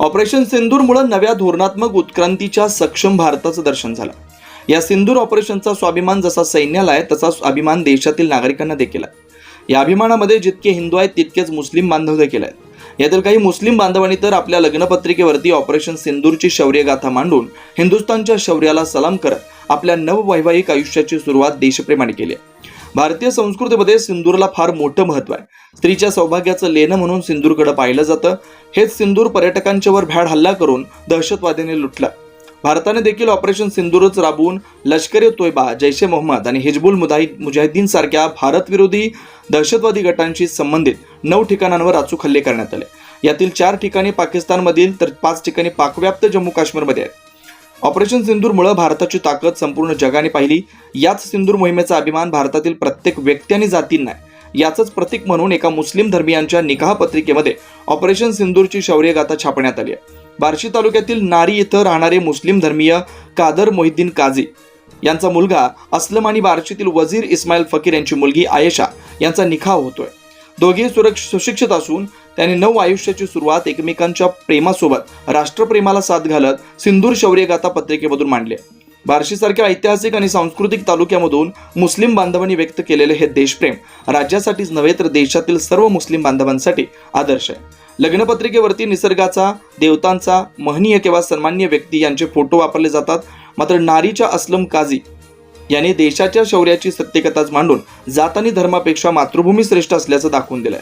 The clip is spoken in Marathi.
ऑपरेशन सिंदूरमुळे नव्या धोरणात्मक उत्क्रांतीच्या सक्षम भारताचं दर्शन झालं. या सिंदूर ऑपरेशनचा स्वाभिमान जसा सैन्याला आहे तसा अभिमान देशातील नागरिकांना देखील आहे. या अभिमानामध्ये जितके हिंदू आहेत तितकेच मुस्लिम बांधव देखील आहेत. यातील काही मुस्लिम बांधवांनी तर आपल्या लग्नपत्रिकेवरती ऑपरेशन सिंदूरची शौर्यगाथा मांडून हिंदुस्थानच्या शौर्याला सलाम करत आपल्या नववैवाहिक आयुष्याची सुरुवात देशप्रेमाने केली आहे. भारतीय संस्कृतीमध्ये सिंदूरला फार मोठं महत्त्व आहे. स्त्रीच्या सौभाग्याचं लेणं म्हणून सिंदूरकडे पाहिलं जातं. हेच सिंदूर पर्यटकांच्यावर भ्याड हल्ला करून दहशतवाद्याने लुटला. भारताने देखील ऑपरेशन सिंदूरच राबवून लष्कर तोयबा जैश ए मोहम्मद आणि हिजबुल मुजाहिद मुजाहिद्दीन सारख्या भारतविरोधी दहशतवादी गटांशी संबंधित नऊ ठिकाणांवर अचूक हल्ले करण्यात आले. यातील चार ठिकाणी पाकिस्तानमधील तर पाच ठिकाणी पाकव्याप्त जम्मू काश्मीरमध्ये आहेत. ऑपरेशन सिंदूरमुळे भारताची ताकद संपूर्ण जगाने पाहिली. याच सिंदूर मोहिमेचा अभिमान भारतातील प्रत्येक व्यक्ती आणि जातींना याचंच प्रतीक म्हणून एका मुस्लिम धर्मियांच्या निकाह पत्रिकेमध्ये ऑपरेशन सिंदूरची शौर्यगाथा छापण्यात आली आहे. बार्शी तालुक्यातील नारी इथं राहणारे मुस्लिम धर्मीय कादर मोहिद्दीन काझी यांचा मुलगा असलम आणि बार्शीतील वजीर इस्माईल फकीर यांची मुलगी आयेशा यांचा निकाह होतोय. दोघे सुरक्ष सुशिक्षित असून त्यांनी नऊ आयुष्याची सुरुवात एकमेकांच्या प्रेमासोबत राष्ट्रप्रेमाला साथ घालत सिंदूर शौर्यगाथा पत्रिकेमधून मांडली. बार्शीसारख्या ऐतिहासिक आणि सांस्कृतिक तालुक्यामधून मुस्लिम बांधवांनी व्यक्त केलेले हे देशप्रेम राज्यासाठीच नव्हे तर देशातील सर्व मुस्लिम बांधवांसाठी आदर्श आहे. लग्नपत्रिकेवरती निसर्गाचा देवतांचा महनीय किंवा सन्मान्य व्यक्ती यांचे फोटो वापरले जातात. मात्र नारीच्या अस्लम काझी याने देशाच्या शौर्याची सत्यकथाच मांडून जात आणि धर्मापेक्षा मातृभूमी श्रेष्ठ असल्याचं दाखवून दिलंय.